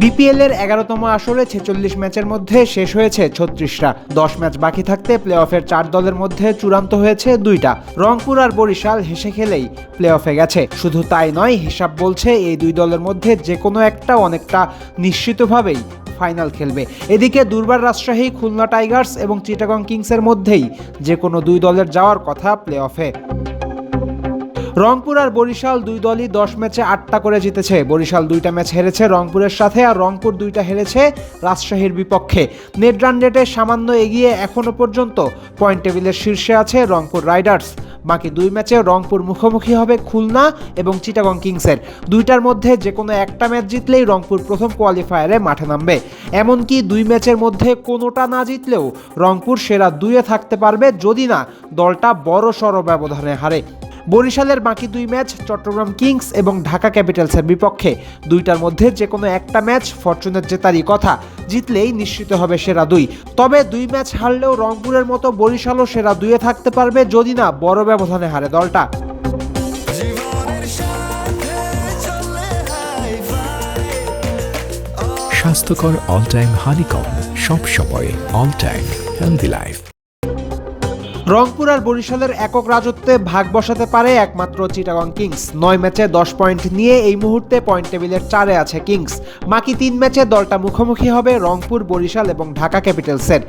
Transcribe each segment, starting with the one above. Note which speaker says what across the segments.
Speaker 1: BPL এর এগারোতম আসরে ছেচল্লিশ ম্যাচের মধ্যে শেষ হয়েছে ছত্রিশটা। দশ ম্যাচ বাকি থাকতে প্লে অফের চার দলের মধ্যে চূড়ান্ত হয়েছে দুইটা। রংপুর আর বরিশাল হেসে খেলেই প্লে অফে গেছে। শুধু তাই নয়, হিসাব বলছে এই দুই দলের মধ্যে যে কোনো একটা অনেকটা নিশ্চিতভাবেই ফাইনাল খেলবে। এদিকে দুর্বার রাজশাহী, খুলনা টাইগার্স এবং চিটাগং কিংসের মধ্যেই যে কোনো দুই দলের যাওয়ার কথা প্লে অফে রংপুর আর বরিশাল দুই দলই দশ ম্যাচে আটটা করে জিতেছে। বরিশাল দুইটা ম্যাচ হেরেছে রংপুরের সাথে আর রংপুর দুইটা হেরেছে রাজশাহীর বিপক্ষে। নেট রান রেটে সামান্য এগিয়ে এখনও পর্যন্ত পয়েন্ট টেবিলের শীর্ষে আছে রংপুর রাইডার্স। বাকি দুই ম্যাচে রংপুর মুখোমুখি হবে খুলনা এবং চিটাগং কিংসের। দুইটার মধ্যে যে কোনো একটা ম্যাচ জিতলেই রংপুর প্রথম কোয়ালিফায়ারে মাঠে নামবে। এমনকি দুই ম্যাচের মধ্যে কোনোটা না জিতলেও রংপুর সেরা দুইয়ে থাকতে পারবে যদি না দলটা বড় সড় ব্যবধানে হারে। বরিশালের বাকি দুই ম্যাচ চট্টগ্রাম কিংস এবং ঢাকা ক্যাপিটালসের বিপক্ষে। দুইটার মধ্যে যে কোনো একটা ম্যাচ ফরচুনের জেতারই কথা, জিতলেই নিশ্চিত হবে সেরা দুই। তবে দুই ম্যাচ হারলেও রংপুরের মতো বরিশালও সেরা দুইয়ে থাকতে পারবে যদি না বড় ব্যবধানে হারে দলটা।
Speaker 2: স্বাস্থ্যকর অল টাইম হানিকম সব সময় all time healthy life
Speaker 1: Rangpur আর বরিশালের একক রাজত্বে ভাগ বসাতে পারে একমাত্র চিটাগং কিংস। নয় ম্যাচে দশ পয়েন্ট নিয়ে এই মুহূর্তে পয়েন্ট টেবিলের চারে আছে কিংস। বাকি তিন ম্যাচে দলটা মুখোমুখি হবে রংপুর, বরিশাল এবং ঢাকা ক্যাপিটালসের।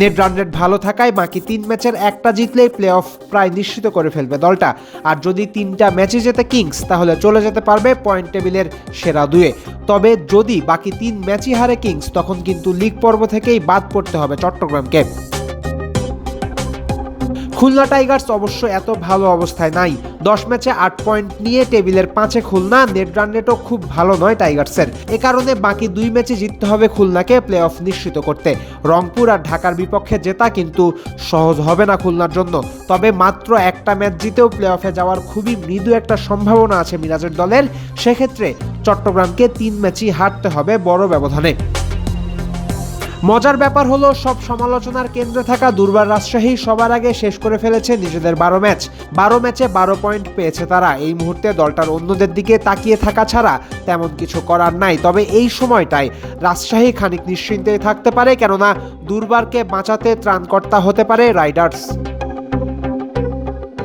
Speaker 1: নেট রান রেট ভালো থাকায় বাকি তিন ম্যাচের একটা জিতলেই প্লে অফ প্রায় নিশ্চিত করে ফেলবে দলটা। আর যদি তিনটা ম্যাচে যেতে কিংস, তাহলে চলে যেতে পারবে পয়েন্ট টেবিলের সেরা দুয়ে। তবে যদি বাকি তিন ম্যাচই হারে কিংস, তখন কিন্তু লিগ পর্ব থেকেই বাদ পড়তে হবে চট্টগ্রামকে। খুলনা টাইগার্স অবশ্য এত ভালো অবস্থায় নাই। দশ ম্যাচে আট পয়েন্ট নিয়ে টেবিলের পাঁচে খুলনা, নেট রান রেটও খুব ভালো নয় টাইগার্সের। এ কারণে বাকি দুই ম্যাচে জিততে হবে খুলনাকে প্লে অফ নিশ্চিত করতে। রংপুর আর ঢাকার বিপক্ষে জেতা কিন্তু সহজ হবে না খুলনার জন্য। তবে মাত্র একটা ম্যাচ জিতেও প্লে অফে যাওয়ার খুবই মৃদু একটা সম্ভাবনা আছে মিরাজের দলের। সেক্ষেত্রে চট্টগ্রামকে তিন ম্যাচই হারতে হবে বড় ব্যবধানে। মজার ব্যাপার হলো, সব সমালোচনার কেন্দ্রে থাকা দুর্বার রাজশাহী সবার আগে শেষ করে ফেলেছে নিজেদের বারো ম্যাচ। বারো ম্যাচে বারো পয়েন্ট পেয়েছে তারা। এই মুহূর্তে দলটার অন্যদের দিকে তাকিয়ে থাকা ছাড়া তেমন কিছু করার নাই। তবে এই সময়টায় রাজশাহী খানিক নিশ্চিন্তে থাকতে পারে, কেননা দুর্বারকে বাঁচাতে ত্রাণকর্তা হতে পারে রাইডার্স।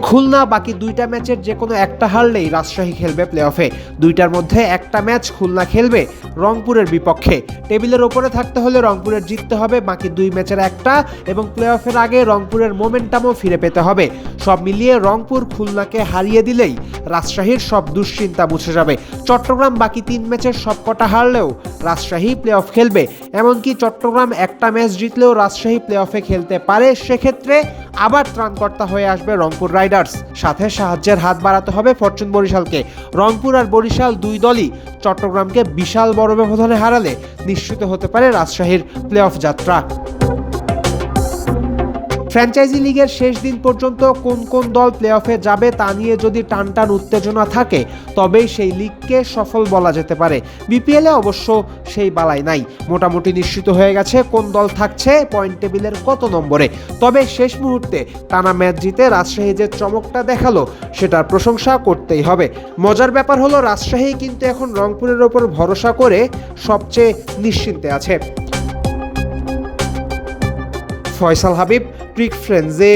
Speaker 1: খুলনা, বাকি দুইটা ম্যাচের যে কোনো একটা হারলেই রাজশাহী খেলবে প্লে অফে দুইটার মধ্যে একটা ম্যাচ খুলনা খেলবে রংপুরের বিপক্ষে। টেবিলের ওপরে থাকতে হলে রংপুরের জিততে হবে, বাকি দুই ম্যাচের একটা এবং প্লে অফের আগে রংপুরের মোমেন্টামও ফিরে পেতে হবে। সব মিলিয়ে রংপুর খুলনাকে হারিয়ে দিলেই রাজশাহীর সব দুশ্চিন্তা মুছে যাবে। চট্টগ্রাম বাকি তিন ম্যাচের সবকটা হারলেও রাজশাহী প্লে অফ খেলবে। এমনকি চট্টগ্রাম একটা ম্যাচ জিতলেও রাজশাহী প্লে অফে খেলতে পারে, সেক্ষেত্রে আবার ত্রাণকর্তা হয়ে আসবে রংপুর রাইডার্স। সাথে সাহায্যের হাত বাড়াতে হবে ফরচুন বরিশালকে। রংপুর আর বরিশাল দুই দলই চট্টগ্রামকে বিশাল বড় ব্যবধানে হারালে নিশ্চিত হতে পারে রাজশাহীর প্লে অফ যাত্রা। ফ্র্যাঞ্চাইজি লিগের শেষ দিন পর্যন্ত কোন কোন দল প্লে অফে যাবে তা নিয়ে যদি টান টান উত্তেজনা থাকে, তবেই সেই লিগকে সফল বলা যেতে পারে। বিপিএলে অবশ্য সেই বালাই নাই। মোটামুটি নিশ্চিত হয়ে গেছে কোন দল থাকছে পয়েন্ট টেবিলের কত নম্বরে। তবে শেষ মুহূর্তে টানা ম্যাচ জিতে রাজশাহী যে চমকটা দেখাল, সেটার প্রশংসা করতেই হবে। মজার ব্যাপার হলো, রাজশাহী কিন্তু এখন রংপুরের ওপর ভরসা করে সবচেয়ে নিশ্চিন্তে আছে। ফয়সাল হাবিব ট্রিক ফ্রেন্ডজে